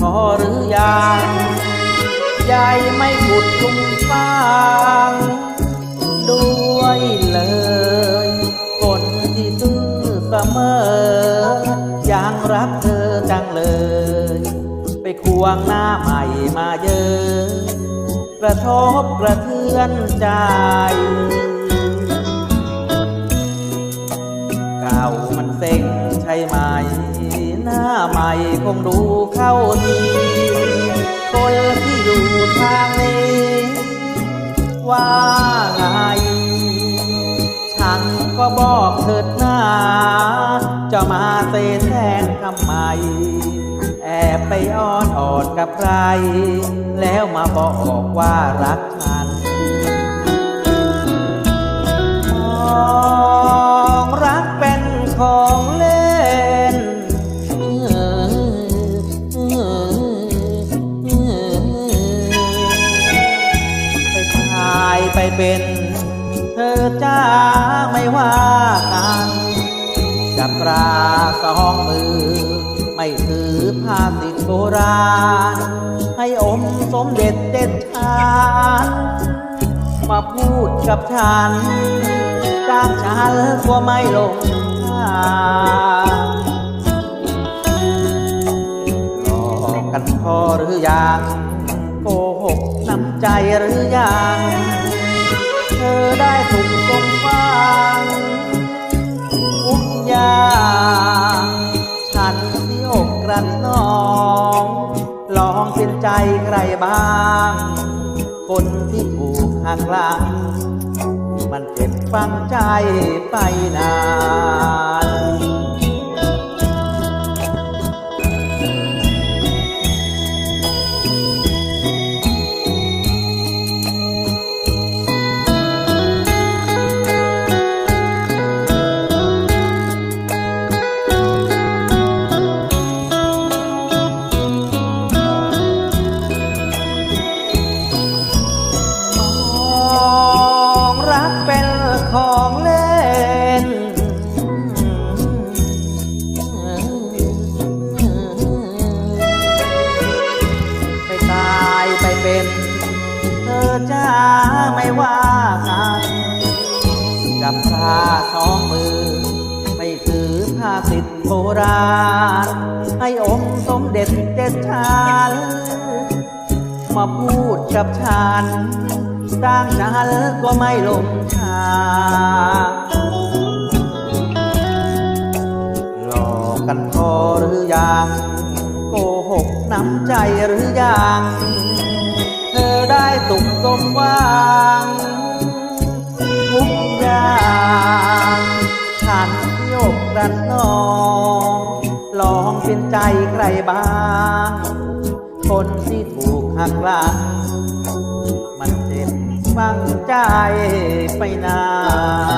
พอหรือยังยายไม่ขุดคุ้มฟังด้วยเลยคนที่ซื่อเสมอยังรักเธอจังเลย ไปควงหน้าใหม่มาเยอะ กระทบกระเทือนใจเก่ามันเซ็งใช่ไหม หน้าใหม่คงดูเข้าทีคนที่อยู่ทางนี้ว่าไง ฉันก็บอกเถิดหน้า จะมาเซแทนทำไม แอบไปอ้อนอ่อนกับใคร แล้วมาบอกว่ารักฉัน เป็น เธอจ้าไม่ว่ากันกับปลาสองมือ ไม่ถือผ้าติดโบราณ ให้อมสมเด็จเด็ดชานมาพูดกับฉันจ้างฉันก็ไม่ลงทางหลอกกันพอหรือยังโกหกน้ำใจหรือยัง เธอได้ถุกสมหวังทุกอย่างฉันที่อกกระนอง ลองเป็นใจใครบ้าง คนที่ถูกหักหลัง มันเจ็บฟังใจไปนาน ไม่ว่ากันกับผ้าสองมือ ไม่ถือผ้าติดโบราณให้อมสมเด็จเด็ดชานมาพูดกับฉันสร้งฉันก็ไม่ลงทาหลอกกันพอหรือยัง โกหกน้ำใจหรือยัง มหวังทุกอย่างฉันโยกรันนองลองเป็นใจใครบ้าง คนที่ถูกหักหลัง มันเจ็บฟังใจไปนาน